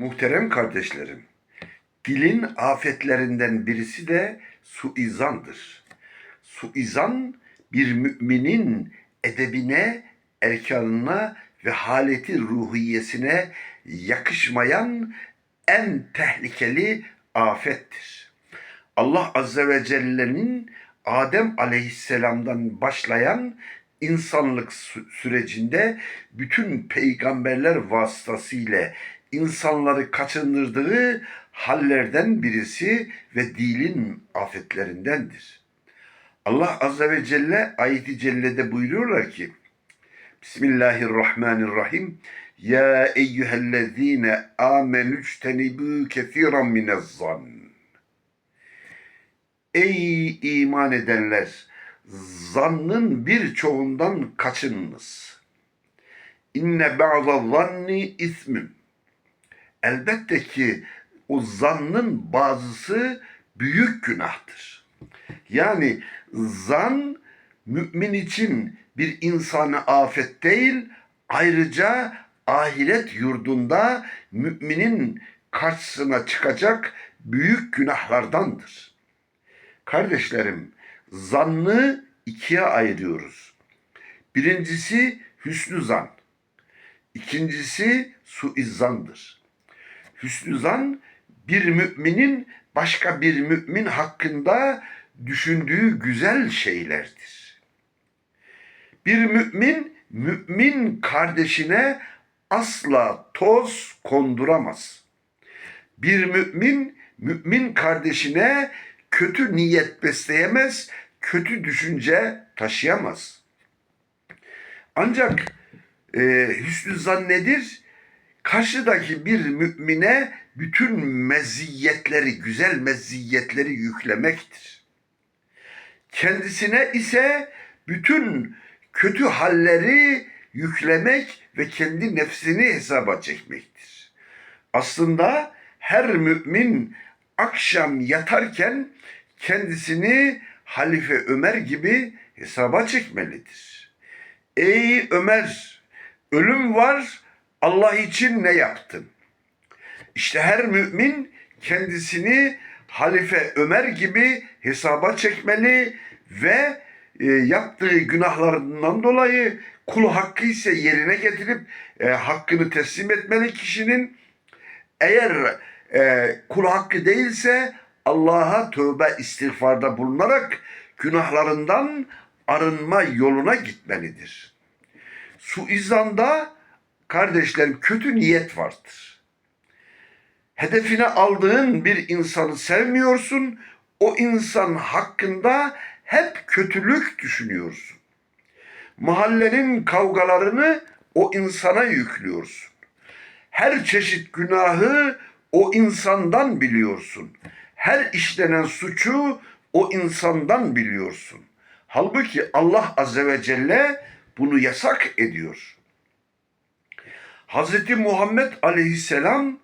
Muhterem kardeşlerim, dilin afetlerinden birisi de suizandır. Suizan bir müminin edebine, erkanına ve haleti ruhiyesine yakışmayan en tehlikeli afettir. Allah Azze ve Celle'nin Adem Aleyhisselam'dan başlayan insanlık sü- sürecinde bütün peygamberler vasıtasıyla insanları kaçındırdığı hallerden birisi ve dilin afetlerindendir. Allah Azze ve Celle ayeti cellede buyuruyorlar ki Bismillahirrahmanirrahim Ya eyyühellezine amenüçtenibü kethiran minezzann Ey iman edenler! Zannın birçoğundan kaçınınız. İnne ba'da zanni ismün. Elbette ki o zannın bazısı büyük günahtır. Yani zan mümin için bir insanı afet değil, ayrıca ahiret yurdunda müminin karşısına çıkacak büyük günahlardandır. Kardeşlerim, zannı ikiye ayırıyoruz. Birincisi hüsnü zan. İkincisi suizzandır. Hüsnü zan bir müminin başka bir mümin hakkında düşündüğü güzel şeylerdir. Bir mümin mümin kardeşine asla toz konduramaz. Bir mümin mümin kardeşine kötü niyet besleyemez, kötü düşünce taşıyamaz. Ancak e, hüsnü zan nedir? Karşıdaki bir mümine bütün meziyetleri, güzel meziyetleri yüklemektir. Kendisine ise bütün kötü halleri yüklemek ve kendi nefsini hesaba çekmektir. Aslında her mümin akşam yatarken kendisini Halife Ömer gibi hesaba çekmelidir. Ey Ömer, ölüm var, Allah için ne yaptın? İşte her mümin kendisini Halife Ömer gibi hesaba çekmeli ve e, yaptığı günahlarından dolayı kul hakkı ise yerine getirip e, hakkını teslim etmeli kişinin. Eğer e, kul hakkı değilse Allah'a tövbe istiğfarda bulunarak günahlarından arınma yoluna gitmelidir. Suizanda kardeşlerim kötü niyet vardır. Hedefine aldığın bir insanı sevmiyorsun, o insan hakkında hep kötülük düşünüyorsun. Mahallenin kavgalarını o insana yüklüyorsun. Her çeşit günahı o insandan biliyorsun. Her işlenen suçu o insandan biliyorsun. Halbuki Allah Azze ve Celle bunu yasak ediyor. Hz. Muhammed Aleyhisselam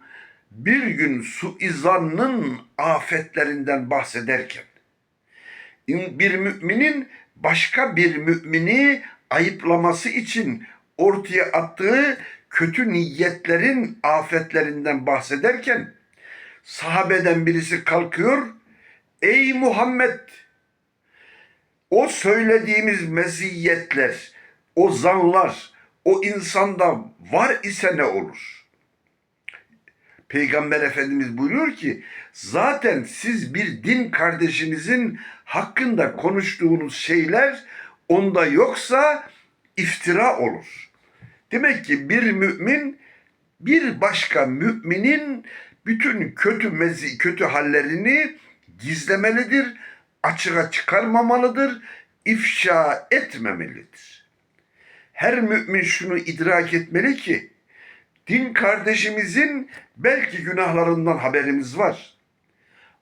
bir gün suizanın afetlerinden bahsederken bir müminin başka bir mümini ayıplaması için ortaya attığı kötü niyetlerin afetlerinden bahsederken sahabeden birisi kalkıyor. Ey Muhammed! O söylediğimiz meziyetler, o zanlar, o insanda var ise ne olur? Peygamber Efendimiz buyuruyor ki zaten siz bir din kardeşinizin hakkında konuştuğunuz şeyler onda yoksa iftira olur. Demek ki bir mümin bir başka müminin bütün kötü mezi, kötü hallerini gizlemelidir, açığa çıkarmamalıdır, ifşa etmemelidir. Her mümin şunu idrak etmeli ki din kardeşimizin belki günahlarından haberimiz var.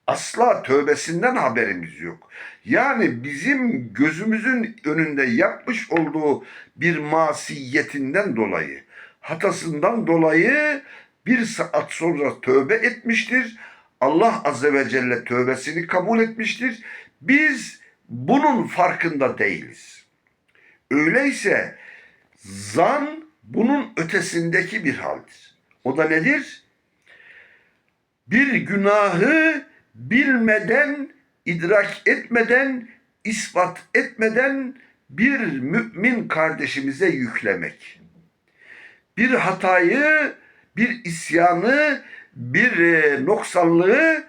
Asla tövbesinden haberimiz yok. Yani bizim gözümüzün önünde yapmış olduğu bir masiyetinden dolayı, hatasından dolayı bir saat sonra tövbe etmiştir. Allah Azze ve Celle tövbesini kabul etmiştir. Biz bunun farkında değiliz. Öyleyse zan bunun ötesindeki bir haldir. O da nedir? bir günahı bilmeden, idrak etmeden, ispat etmeden bir mümin kardeşimize yüklemek. Bir hatayı, bir isyanı, bir e, noksanlığı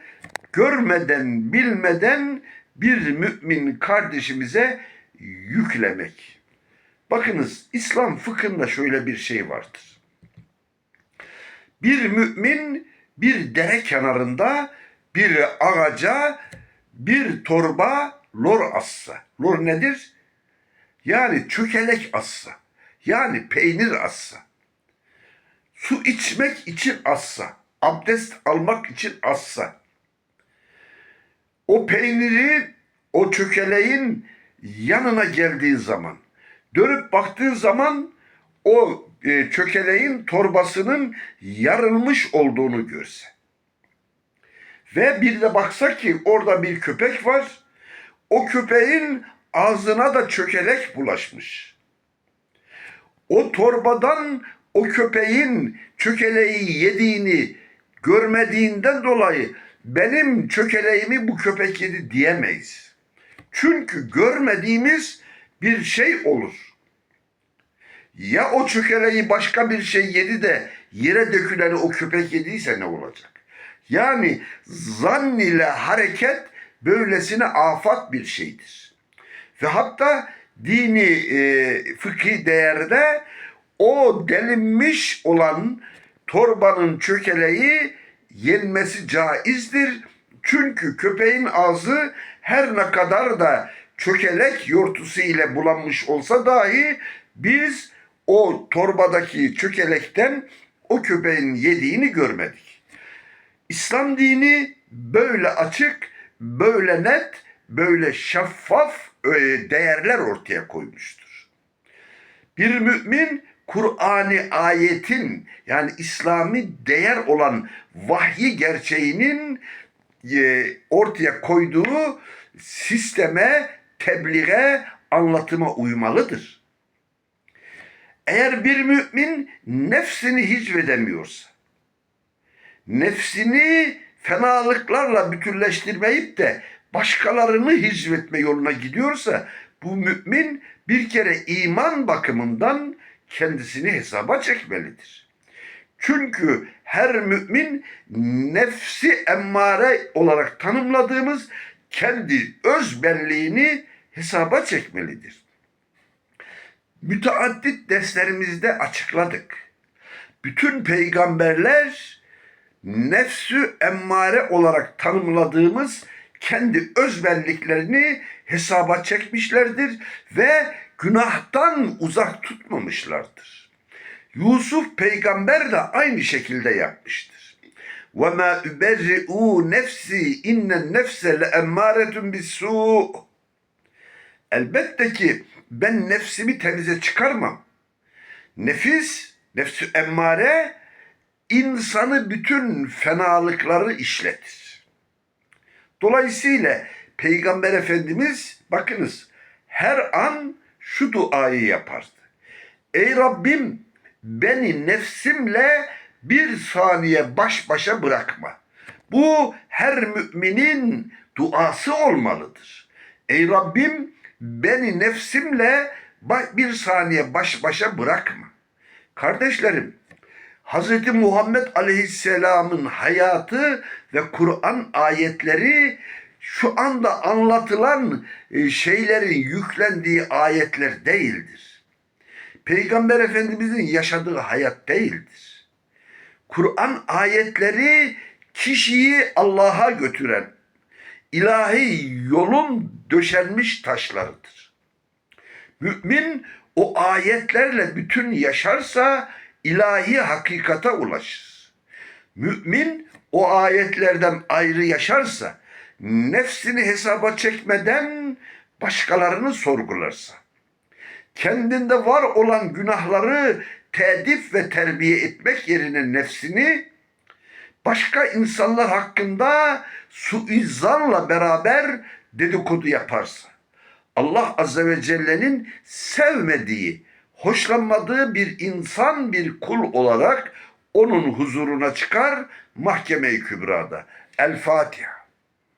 görmeden, bilmeden bir mümin kardeşimize yüklemek. Bakınız İslam fıkhında şöyle bir şey vardır. Bir mümin bir dere kenarında bir ağaca bir torba lor assa. Lor nedir? Yani çökelek assa. Yani peynir assa. Su içmek için assa. Abdest almak için assa. O peyniri o çökeleğin yanına geldiği zaman dönüp baktığı zaman o e, çökeleğin torbasının yarılmış olduğunu görse. Ve bir de baksa ki orada bir köpek var. O köpeğin ağzına da çökelek bulaşmış. O torbadan o köpeğin çökeleği yediğini görmediğinden dolayı benim çökeleğimi bu köpek yedi diyemeyiz. Çünkü görmediğimiz bir şey olur. Ya o çökeleği başka bir şey yedi de yere döküleni o köpek yediyse ne olacak? Yani zann ile hareket böylesine afat bir şeydir. Ve hatta dini e, fıkhi değerde o delinmiş olan torbanın çökeleği yenmesi caizdir. Çünkü köpeğin ağzı her ne kadar da çökelek yortusu ile bulanmış olsa dahi biz o torbadaki çökelekten o köpeğin yediğini görmedik. İslam dini böyle açık, böyle net, böyle şeffaf e, değerler ortaya koymuştur. Bir mümin Kur'an'ı ayetin yani İslami değer olan vahyi gerçeğinin e, ortaya koyduğu sisteme, tebliğe, anlatıma uymalıdır. Eğer bir mümin nefsini hicvedemiyorsa, nefsini fenalıklarla bütünleştirmeyip de başkalarını hicvetme yoluna gidiyorsa bu mümin bir kere iman bakımından kendisini hesaba çekmelidir. Çünkü her mümin nefsi emmare olarak tanımladığımız kendi öz benliğini hesaba çekmelidir. Müteaddit derslerimizde açıkladık. Bütün peygamberler nefsü emmare olarak tanımladığımız kendi özbenliklerini hesaba çekmişlerdir ve günahtan uzak tutmamışlardır. Yusuf peygamber de aynı şekilde yapmıştır. Ve ma uberri'u nefsi innen nefse le emmâretun bissu. Elbette ki ben nefsimi temize çıkarmam. Nefis, nefsi emmare insanı bütün fenalıkları işletir. Dolayısıyla Peygamber Efendimiz bakınız her an şu duayı yapardı. Ey Rabbim beni nefsimle bir saniye baş başa bırakma. Bu her müminin duası olmalıdır. Ey Rabbim beni nefsimle bir saniye baş başa bırakma. Kardeşlerim, Hz. Muhammed Aleyhisselam'ın hayatı ve Kur'an ayetleri şu anda anlatılan e, şeylerin yüklendiği ayetler değildir. Peygamber Efendimizin yaşadığı hayat değildir. Kur'an ayetleri kişiyi Allah'a götüren ilahi yolun döşenmiş taşlarıdır. Mümin o ayetlerle bütün yaşarsa ilahi hakikata ulaşır. Mümin o ayetlerden ayrı yaşarsa, nefsini hesaba çekmeden başkalarını sorgularsa, kendinde var olan günahları tedif ve terbiye etmek yerine nefsini başka insanlar hakkında suizanla beraber dedikodu yaparsa, Allah Azze ve Celle'nin sevmediği, hoşlanmadığı bir insan, bir kul olarak onun huzuruna çıkar mahkeme-i kübrada. El Fatiha.